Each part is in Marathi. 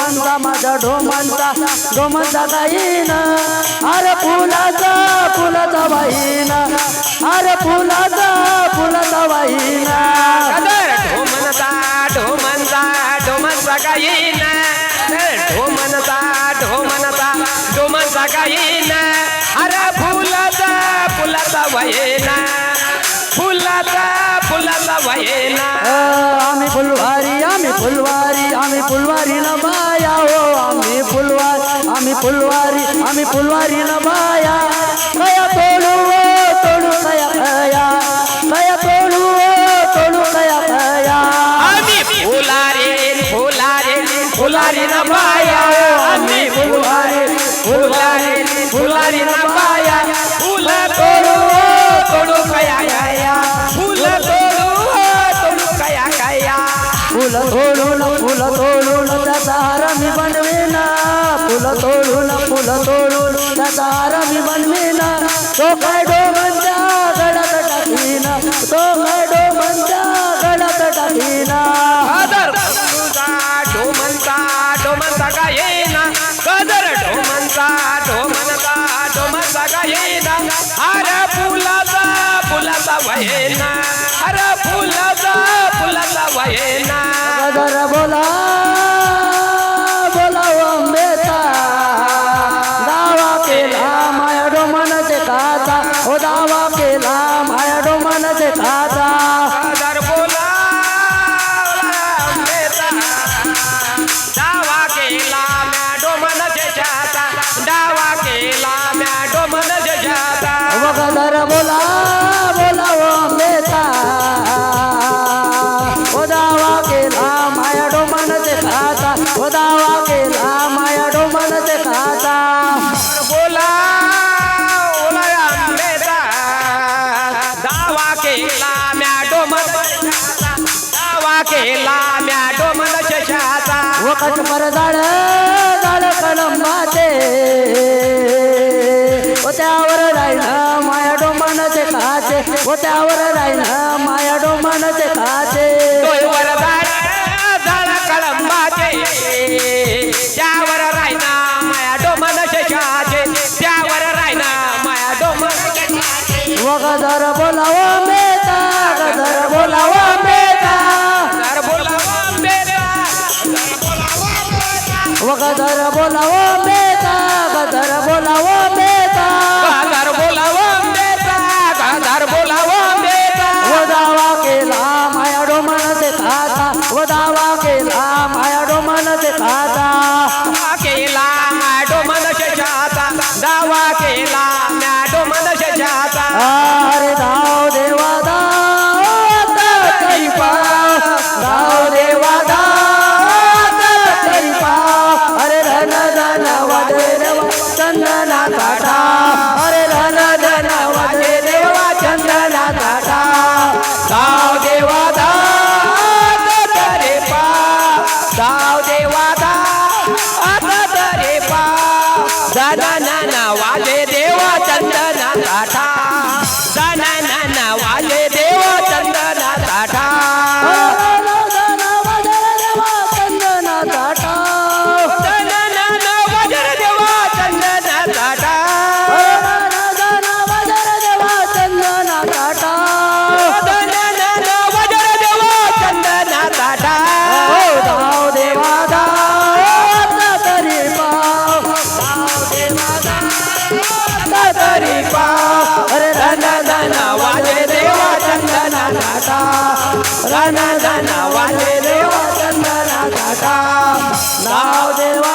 ढोमनचा माझ्या ढोमनचा ढोमनचा गाईन अरे फुलाचा फुलाचा वाईन अरे फुलाचा फुलाचा वाईन ढोमनचा ढोमनचा ढोमनचा गाईन. ढोमनचा ढोमनचा ढोमनचा गाईन. अरे फुलाचा फुलाचा वयना फुलाचा फुलाचा वयना आम्ही फुलवारी आम्ही फुलवारी आम्ही फुलवारी न बाया आम्ही फुलवारी आम्ही फुलवारी आम्ही फुलवारी तोडून फुल तोडून त्याचा हार मी बनवेना. फुल तोडून फुल तोडून त्याचा हार मी बनवेना. तो काय डोमनच्या गडात टाकीना. तो काय डोमनच्या गडात टाकीना. कदर तुझा ढोमनचा ढोमनचा गायेना कदर ढोमनचा ढोमनचा ढोमनचा गायेना अरे फुलाचा फुलाचा वयेना अरे फुलाचा फुलाचा वयेना बोला दावा केला माया हो दावा माया बोला आंबेचा डावा केला म्या डोमन जजाचा डावा केला म्या डोमन जजाचा वगदर बोला बोला केला म्या डोमल शशाचा. वखत पर जाळ जाळ कलंबाचे ओ त्यावर राहिला माया डोमनचे काचे ओ त्यावर राहिला वगदर बोलावा बेता गदर बोलावा बेता धन धन वाले देवा चंदना दादा धाव देवा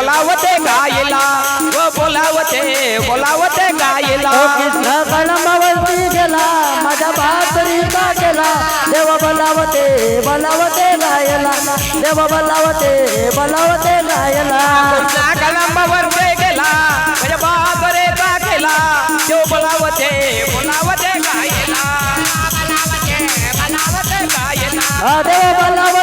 बोलावते गायला. व बोलावते बोलावते गायला. कृष्ण कलमवरती गेला माझ्या बासरीचा गेला देव बोलावते बोलावते गायला. देव बोलावते बोलावते गायला. नागलंबावर गेला माझ्या बाबरेचा केला तो बोलावते बोलावते गायला. बोलावते बोलावते गायला. देव बोलावते